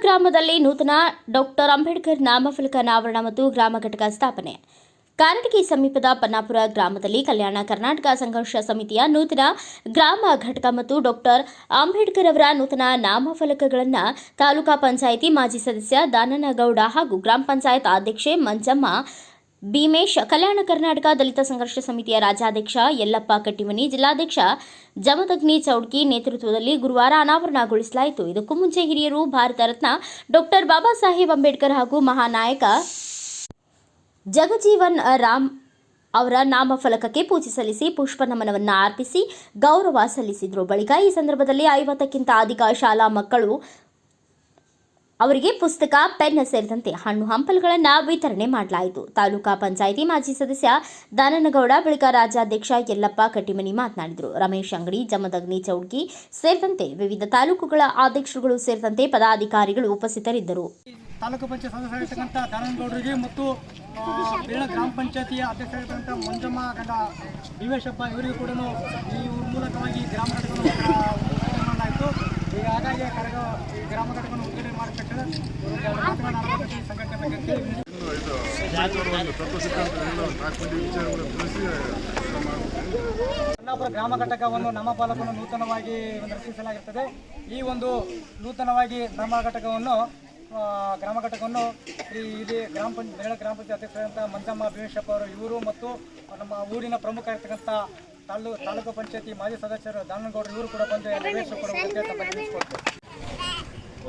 ಗ್ರಾಮದಲ್ಲಿ ನೂತನ ಡಾಕ್ಟರ್ ಅಂಬೇಡ್ಕರ್ ನಾಮಫಲಕ ಅನಾವರಣ ಮತ್ತು ಗ್ರಾಮ ಘಟಕ ಸ್ಥಾಪನೆ. ಕಾರಟಗಿ ಸಮೀಪದ ಪನ್ನಾಪುರ ಗ್ರಾಮದಲ್ಲಿ ಕಲ್ಯಾಣ ಕರ್ನಾಟಕ ಸಂಘರ್ಷ ಸಮಿತಿಯ ನೂತನ ಗ್ರಾಮ ಘಟಕ ಮತ್ತು ಡಾಕ್ಟರ್ ಅಂಬೇಡ್ಕರ್ ಅವರ ನೂತನ ನಾಮಫಲಕಗಳನ್ನು ತಾಲೂಕಾ ಪಂಚಾಯಿತಿ ಮಾಜಿ ಸದಸ್ಯ ದಾನನಗೌಡ ಹಾಗೂ ಗ್ರಾಮ ಪಂಚಾಯತ್ ಅಧ್ಯಕ್ಷೆ ಮಂಜಮ್ಮ ಭೀಮೇಶ್, ಕಲ್ಯಾಣ ಕರ್ನಾಟಕ ದಲಿತ ಸಂಘರ್ಷ ಸಮಿತಿಯ ರಾಜ್ಯಾಧ್ಯಕ್ಷ ಯಲ್ಲಪ್ಪ ಕಟ್ಟಿಮನಿ, ಜಿಲ್ಲಾಧ್ಯಕ್ಷ ಜಮದಗ್ನಿ ಚೌಡ್ಕಿ ನೇತೃತ್ವದಲ್ಲಿ ಗುರುವಾರ ಅನಾವರಣಗೊಳಿಸಲಾಯಿತು. ಇದಕ್ಕೂ ಮುಂಚೆ ಹಿರಿಯರು ಭಾರತ ರತ್ನ ಡಾಕ್ಟರ್ ಬಾಬಾ ಸಾಹೇಬ್ ಅಂಬೇಡ್ಕರ್ ಹಾಗೂ ಮಹಾನಾಯಕ ಜಗಜೀವನ್ ರಾಮ್ ಅವರ ನಾಮಫಲಕಕ್ಕೆ ಪೂಜೆ ಸಲ್ಲಿಸಿ ಪುಷ್ಪ ನಮನವನ್ನು ಅರ್ಪಿಸಿ ಗೌರವ ಸಲ್ಲಿಸಿದರು. ಬಳಿಕ ಈ ಸಂದರ್ಭದಲ್ಲಿ ಐವತ್ತಕ್ಕಿಂತ ಅಧಿಕ ಶಾಲಾ ಮಕ್ಕಳು ಅವರಿಗೆ ಪುಸ್ತಕ, ಪೆನ್ ಸೇರಿದಂತೆ ಹಣ್ಣು ಹಂಪಲುಗಳನ್ನು ವಿತರಣೆ ಮಾಡಲಾಯಿತು. ತಾಲೂಕಾ ಪಂಚಾಯಿತಿ ಮಾಜಿ ಸದಸ್ಯ ದಾನನಗೌಡ, ಬಳಿಕ ರಾಜ್ಯಾಧ್ಯಕ್ಷ ಯಲ್ಲಪ್ಪ ಕಟ್ಟಿಮನಿ ಮಾತನಾಡಿದರು. ರಮೇಶ್ ಅಂಗಡಿ, ಜಮದಗ್ನಿ ಚೌಡ್ಗಿ ಸೇರಿದಂತೆ ವಿವಿಧ ತಾಲೂಕುಗಳ ಅಧ್ಯಕ್ಷರುಗಳು ಸೇರಿದಂತೆ ಪದಾಧಿಕಾರಿಗಳು ಉಪಸ್ಥಿತರಿದ್ದರು. ತಾಲೂಕು ಪಂಚಾಯತ್ ಸದಸ್ಯರಾಗಿರ್ತಕ್ಕಂಥ ದಾನನಗೌಡರಿಗೆ ಮತ್ತು ಬೇಳ ಗ್ರಾಮ ಪಂಚಾಯತಿಯ ಅಧ್ಯಕ್ಷರಾಗಿರ್ತಕ್ಕಂಥ ಮಂಜಮ್ಮ ಗಂಡ ಭೀಮೇಶಪ್ಪ ಇವರಿಗೂ ಕೂಡ ಈ ಮೂಲಕವಾಗಿ ಗ್ರಾಮ ಘಟಕವನ್ನು ಉದ್ಘಾಟನೆ ಮಾಡಲಾಯಿತು ಈಗ ಹಾಗಾಗಿ ಕರಗ ಈ ಗ್ರಾಮ ಘಟಕವನ್ನು ಉದ್ಘಾಟನೆ ಮಾಡಿದ ತಕ್ಷಣ ಇವರು ಮಾತುಗಳನ್ನು ಆಡಬೇಕು ಈ ಸಂಘಟನೆ ಬಗ್ಗೆ ಅಂತ ಹೇಳಿ ಇದು ಅಂಬೇಡ್ಕರ್ ಒಂದು ತತ್ವ ಸಿದ್ಧಾಂತಗಳನ್ನು ಘಟಕ ಕನ್ನಾಪುರ ಗ್ರಾಮ ಘಟಕವನ್ನು ನಾಮಫಲಕವನ್ನು ನೂತನವಾಗಿ ಒಂದು ಈ ಒಂದು ನೂತನವಾಗಿ ಗ್ರಾಮ ಘಟಕವನ್ನು ಗ್ರಾಮ ಘಟಕವನ್ನು ಈ ಇಲ್ಲಿ ಗ್ರಾಮ ಪಂಚ ಮಹಿಳಾ ಗ್ರಾಮ ಪಂಚಾಯತ್ ಅಧ್ಯಕ್ಷರಾದಂಥ ಮಂಜಮ್ಮ ಭೀಮೇಶಪ್ಪ ಅವರು, ಇವರು ಮತ್ತು ನಮ್ಮ ಊರಿನ ಪ್ರಮುಖ ಇರ್ತಕ್ಕಂಥ ತಾಲೂ, ತಾಲೂಕು ಪಂಚಾಯತಿ ಮಾಜಿ ಸದಸ್ಯರು ದಾನಗೌಡರು ಇವರು ಕೂಡ ಬಂದು ತಿಳಿಸ್ಕೊಡ್ತಾರೆ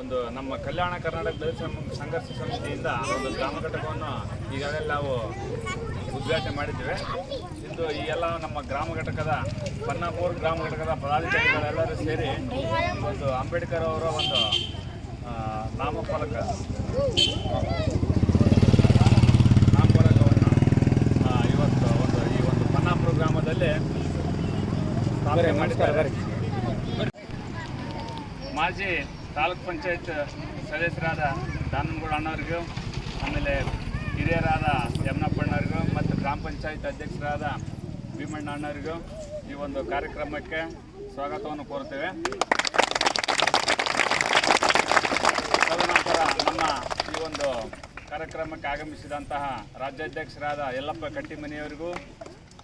ಒಂದು ನಮ್ಮ ಕಲ್ಯಾಣ ಕರ್ನಾಟಕ ದಲಿತ ಸಂಘರ್ಷ ಸಮಿತಿಯಿಂದ ಒಂದು ಗ್ರಾಮ ಘಟಕವನ್ನು ಈಗಾಗಲೇ ನಾವು ಉದ್ಘಾಟನೆ ಮಾಡಿದ್ದೇವೆ. ಇಂದು ಈ ಎಲ್ಲ ನಮ್ಮ ಗ್ರಾಮ ಘಟಕದ ಪನ್ನಾಪುರ ಗ್ರಾಮ ಘಟಕದ ಪದಾಧಿಕಾರಿಗಳೆಲ್ಲರೂ ಸೇರಿ ಒಂದು ಅಂಬೇಡ್ಕರ್ ಅವರ ಒಂದು ನಾಮಫಲಕ, ನಾಮಫಲಕವನ್ನು ಇವತ್ತು ಒಂದು ಈ ಒಂದು ಪನ್ನಾಪುರ ಗ್ರಾಮದಲ್ಲಿ ಮಾಡಿದ್ದಾರೆ. ಮಾಜಿ ತಾಲೂಕ್ ಪಂಚಾಯತ್ ಸದಸ್ಯರಾದ ದಾನನಗೌಡ ಅಣ್ಣವ್ರಿಗೂ, ಆಮೇಲೆ ಹಿರಿಯರಾದ ಯಮನಪ್ಪಣ್ಣವ್ರಿಗೂ ಮತ್ತು ಗ್ರಾಮ ಪಂಚಾಯತ್ ಅಧ್ಯಕ್ಷರಾದ ಭೀಮಣ್ಣ ಅಣ್ಣವ್ರಿಗೂ ಈ ಒಂದು ಕಾರ್ಯಕ್ರಮಕ್ಕೆ ಸ್ವಾಗತವನ್ನು ಕೋರುತ್ತೇವೆ. ತದನಂತರ ನಮ್ಮ ಈ ಒಂದು ಕಾರ್ಯಕ್ರಮಕ್ಕೆ ಆಗಮಿಸಿದಂತಹ ರಾಜ್ಯಾಧ್ಯಕ್ಷರಾದ ಯಲ್ಲಪ್ಪ ಕಟ್ಟಿಮನಿಯವರಿಗೂ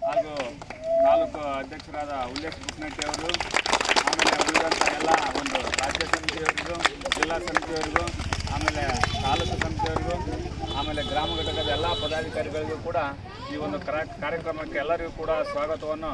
ಹಾಗೂ ತಾಲೂಕು ಅಧ್ಯಕ್ಷರಾದ ಉಲ್ಲೇಖ ಬುಕ್ನಟ್ಟಿ ಅವರು, ಆಮೇಲೆ ಉಳಿದಂಥ ಎಲ್ಲ ಒಂದು ರಾಜ್ಯ ಸಮಿತಿಯವರಿಗೂ, ಜಿಲ್ಲಾ ಸಮಿತಿಯವರಿಗೂ, ಆಮೇಲೆ ತಾಲೂಕು ಸಮಿತಿಯವರಿಗೂ, ಆಮೇಲೆ ಗ್ರಾಮ ಘಟಕದ ಎಲ್ಲ ಪದಾಧಿಕಾರಿಗಳಿಗೂ ಕೂಡ ಈ ಒಂದು ಕರ, ಕಾರ್ಯಕ್ರಮಕ್ಕೆ ಎಲ್ಲರಿಗೂ ಕೂಡ ಸ್ವಾಗತವನ್ನು